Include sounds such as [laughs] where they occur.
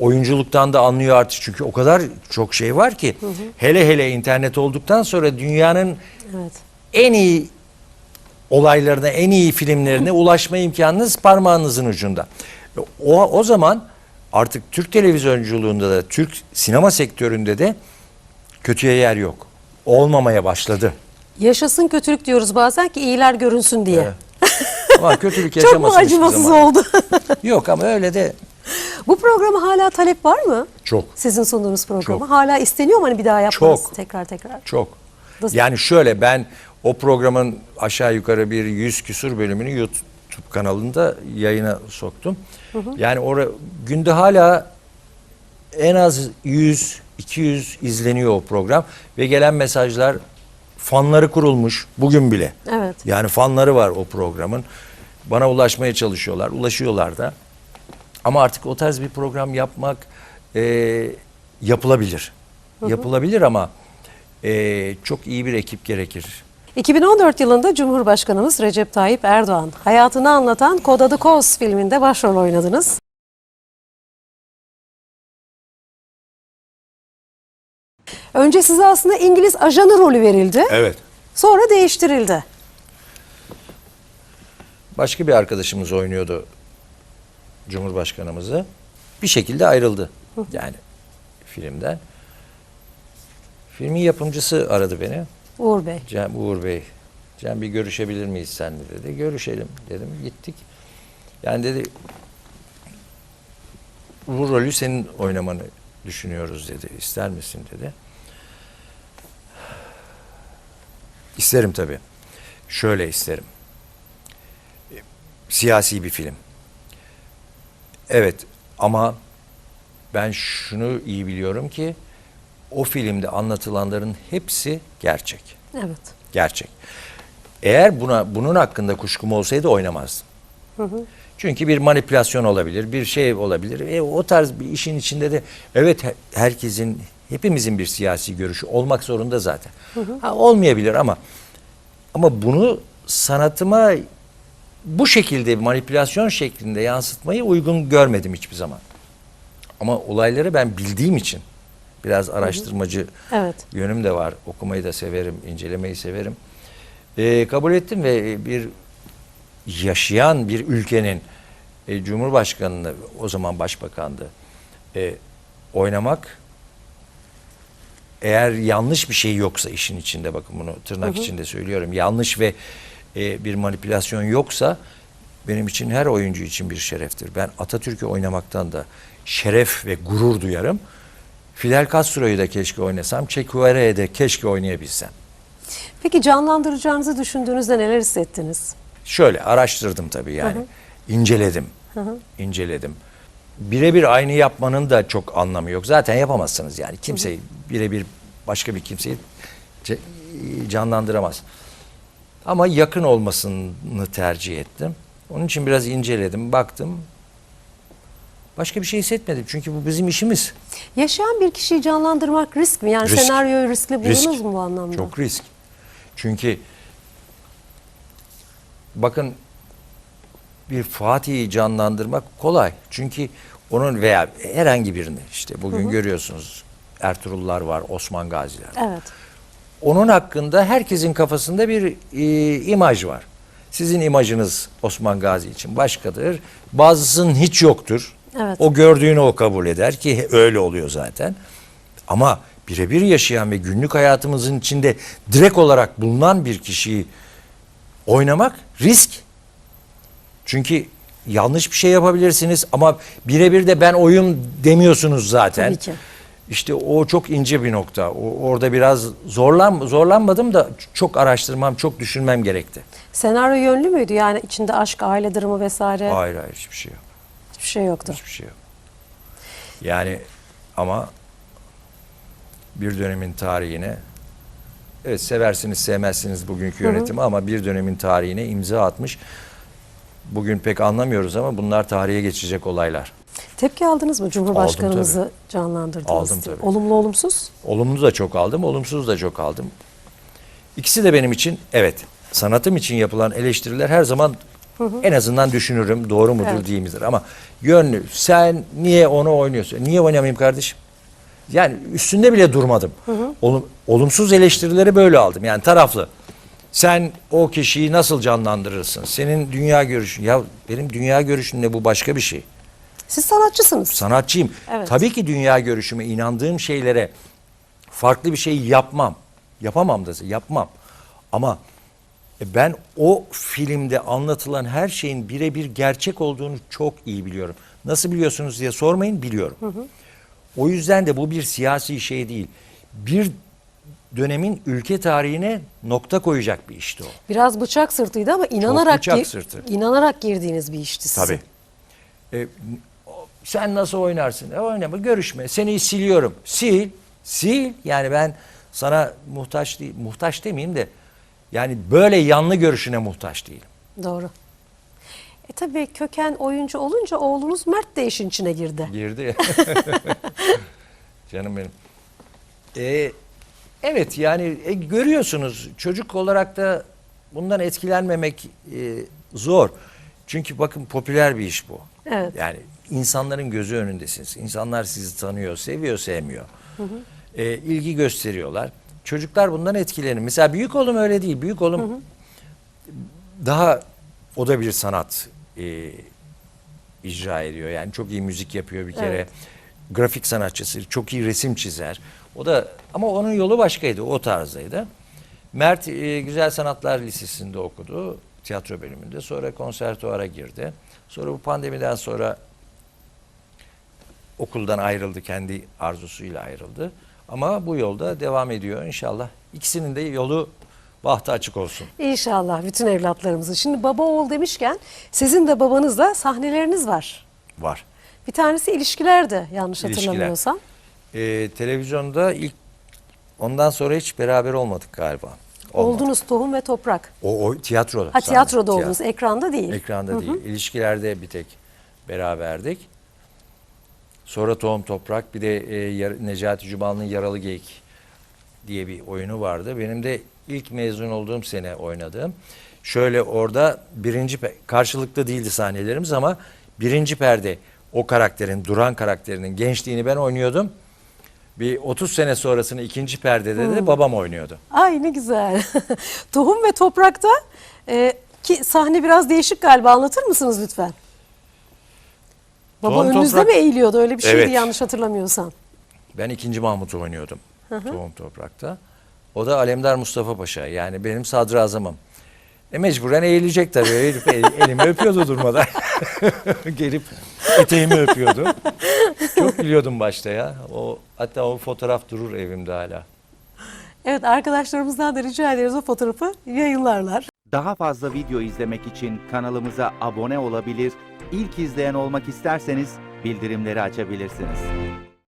oyunculuktan da anlıyor artık çünkü o kadar çok şey var ki. Hele hele internet olduktan sonra dünyanın Evet. en iyi olaylarına, en iyi filmlerine [laughs] ulaşma imkanınız parmağınızın ucunda. O, o zaman artık Türk televizyonculuğunda da, Türk sinema sektöründe de kötüye yer yok. Olmamaya başladı. Yaşasın kötülük diyoruz bazen ki iyiler görünsün diye. Evet. Ama kötülük [laughs] Çok mu yaşamasın acımasız oldu? Yok ama öyle de Bu programa hala talep var mı? çok. Sizin sunduğunuz programa. Çok. Hala isteniyor mu hani bir daha yapmanız Çok. tekrar tekrar? Çok. Nasıl? Yani şöyle ben o programın aşağı yukarı bir yüz küsur bölümünü YouTube kanalında yayına soktum. Yani orada günde hala en az 100 200 izleniyor o program ve gelen mesajlar fanları kurulmuş bugün bile. Evet. Yani fanları var o programın. Bana ulaşmaya çalışıyorlar. Ulaşıyorlar da. Ama artık o tarz bir program yapmak e, yapılabilir. Yapılabilir ama e, çok iyi bir ekip gerekir. 2014 yılında Cumhurbaşkanımız Recep Tayyip Erdoğan hayatını anlatan Kod Adı Koz filminde başrol oynadınız. Önce size aslında İngiliz ajanı rolü verildi. Evet. Sonra değiştirildi. Başka bir arkadaşımız oynuyordu Cumhurbaşkanımızı. Bir şekilde ayrıldı. Yani filmden. Filmin yapımcısı aradı beni. Uğur Bey. Cem Uğur Bey, Cem bir görüşebilir miyiz seninle dedi. Görüşelim dedim. Gittik. Yani dedi bu rolü senin oynamanı düşünüyoruz dedi. İster misin dedi. İsterim tabii. Şöyle isterim. Siyasi bir film. Evet ama ben şunu iyi biliyorum ki o filmde anlatılanların hepsi gerçek. Evet. Gerçek. Eğer buna bunun hakkında kuşkum olsaydı oynamazdım. Çünkü bir manipülasyon olabilir, bir şey olabilir. E, o tarz bir işin içinde de evet he- herkesin, hepimizin bir siyasi görüşü olmak zorunda zaten. Ha, olmayabilir ama ama bunu sanatıma bu şekilde manipülasyon şeklinde yansıtmayı uygun görmedim hiçbir zaman. Ama olayları ben bildiğim için biraz araştırmacı Evet. yönüm de var. Okumayı da severim, incelemeyi severim. Ee, kabul ettim ve bir yaşayan bir ülkenin e, Cumhurbaşkanını o zaman başbakandı e, oynamak eğer yanlış bir şey yoksa işin içinde bakın bunu tırnak içinde söylüyorum yanlış ve e, bir manipülasyon yoksa benim için her oyuncu için bir şereftir. Ben Atatürk'ü oynamaktan da şeref ve gurur duyarım. Fidel Castro'yu da keşke oynasam, Che Guevara'yı da keşke oynayabilsem. Peki canlandıracağınızı düşündüğünüzde neler hissettiniz? Şöyle araştırdım tabii yani. inceledim. inceledim. Birebir aynı yapmanın da çok anlamı yok. Zaten yapamazsınız yani. Kimseyi birebir başka bir kimseyi canlandıramaz. Ama yakın olmasını tercih ettim. Onun için biraz inceledim, baktım. Başka bir şey hissetmedim. Çünkü bu bizim işimiz. Yaşayan bir kişiyi canlandırmak risk mi? Yani Risk. senaryoyu riskli buldunuz Risk. mu bu anlamda? Çok risk. Çünkü bakın bir Fatih'i canlandırmak kolay. Çünkü onun veya herhangi birini işte bugün görüyorsunuz Ertuğrullar var, Osman Gaziler. var. Evet. Onun hakkında herkesin kafasında bir e, imaj var. Sizin imajınız Osman Gazi için başkadır. Bazısının hiç yoktur. Evet. O gördüğünü o kabul eder ki öyle oluyor zaten. Ama birebir yaşayan ve günlük hayatımızın içinde direkt olarak bulunan bir kişiyi oynamak risk. Çünkü yanlış bir şey yapabilirsiniz ama birebir de ben oyum demiyorsunuz zaten. Tabii ki. İşte o çok ince bir nokta. O, orada biraz zorlan zorlanmadım da çok araştırmam, çok düşünmem gerekti. Senaryo yönlü müydü? Yani içinde aşk, aile durumu vesaire Hayır hayır hiçbir şey yok. hiçbir şey yoktu. Hiçbir şey yok. Yani ama bir dönemin tarihine evet seversiniz sevmezsiniz bugünkü yönetimi ama bir dönemin tarihine imza atmış. Bugün pek anlamıyoruz ama bunlar tarihe geçecek olaylar. Tepki aldınız mı Cumhurbaşkanımızı Aldım canlandırdınız? Aldım diye? tabii. Olumlu olumsuz? Olumlu da çok aldım, olumsuz da çok aldım. İkisi de benim için evet sanatım için yapılan eleştiriler her zaman En azından düşünürüm doğru mudur Evet. değil midir ama gönlü sen niye onu oynuyorsun? Niye oynamayayım kardeşim? Yani üstünde bile durmadım. Olum- olumsuz eleştirileri böyle aldım. Yani taraflı. Sen o kişiyi nasıl canlandırırsın? Senin dünya görüşün. Ya benim dünya görüşüm ne bu başka bir şey. Siz sanatçısınız. Sanatçıyım. Evet. Tabii ki dünya görüşüme, inandığım şeylere farklı bir şey yapmam. Yapamam da yapmam. Ama e, ben o filmde anlatılan her şeyin birebir gerçek olduğunu çok iyi biliyorum. Nasıl biliyorsunuz diye sormayın, biliyorum. O yüzden de bu bir siyasi şey değil. Bir dönemin ülke tarihine nokta koyacak bir işti o. Biraz bıçak sırtıydı ama inanarak bıçak gi- sırtı. inanarak girdiğiniz bir işti sizin. Tabii. E, sen nasıl oynarsın? E, oynama, görüşme. Seni siliyorum. Sil, sil. Yani ben sana muhtaç değil, muhtaç demeyeyim de yani böyle yanlı görüşüne muhtaç değilim. Doğru. E tabii köken oyuncu olunca oğlunuz Mert de işin içine girdi. Girdi. [laughs] Canım benim. E, evet yani e, görüyorsunuz çocuk olarak da bundan etkilenmemek e, zor. Çünkü bakın popüler bir iş bu. Evet. Yani insanların gözü önündesiniz. İnsanlar sizi tanıyor, seviyor, sevmiyor. E, ilgi gösteriyorlar. Çocuklar bundan etkilenir. Mesela büyük oğlum öyle değil. Büyük oğlum daha o da bir sanat e, icra ediyor. Yani çok iyi müzik yapıyor bir kere. Evet. Grafik sanatçısı, çok iyi resim çizer. O da ama onun yolu başkaydı, o tarzdaydı. Mert e, Güzel Sanatlar Lisesi'nde okudu, tiyatro bölümünde. Sonra konservatuara girdi. Sonra bu pandemiden sonra okuldan ayrıldı, kendi arzusuyla ayrıldı. Ama bu yolda devam ediyor inşallah. İkisinin de yolu bahtı açık olsun. İnşallah bütün evlatlarımızın. Şimdi baba oğul demişken sizin de babanızla sahneleriniz var. Var. Bir tanesi ilişkilerde yanlış İlişkiler. hatırlamıyorsam. Ee, televizyonda ilk ondan sonra hiç beraber olmadık galiba. Olmadı. Oldunuz tohum ve toprak. O, o tiyatroda. Ha tiyatroda tiyatro. oldunuz, ekranda değil. Ekranda değil. İlişkilerde bir tek beraberdik. Sonra Tohum Toprak bir de e, Necati Cumal'ın Yaralı Geyik diye bir oyunu vardı. Benim de ilk mezun olduğum sene oynadığım. Şöyle orada birinci karşılıklı değildi sahnelerimiz ama birinci perde o karakterin, Duran karakterinin gençliğini ben oynuyordum. Bir 30 sene sonrasını ikinci perdede de babam oynuyordu. Ay ne güzel. [laughs] tohum ve toprakta e, ki sahne biraz değişik galiba anlatır mısınız lütfen? Baba Tohum, önünüzde toprak- mi eğiliyordu öyle bir şeydi Evet. yanlış hatırlamıyorsam. Ben ikinci Mahmut'u oynuyordum Tohum Toprak'ta. O da Alemdar Mustafa Paşa. Yani benim sadrazamım. E mecburen eğilecek tabii. Eğilip el- elimi öpüyordu durmadan. [laughs] Gelip eteğimi öpüyordu. Çok gülüyordum başta ya. O, hatta o fotoğraf durur evimde hala. Evet arkadaşlarımızdan da rica ederiz o fotoğrafı yayınlarlar. Daha fazla video izlemek için kanalımıza abone olabilir, ilk izleyen olmak isterseniz bildirimleri açabilirsiniz.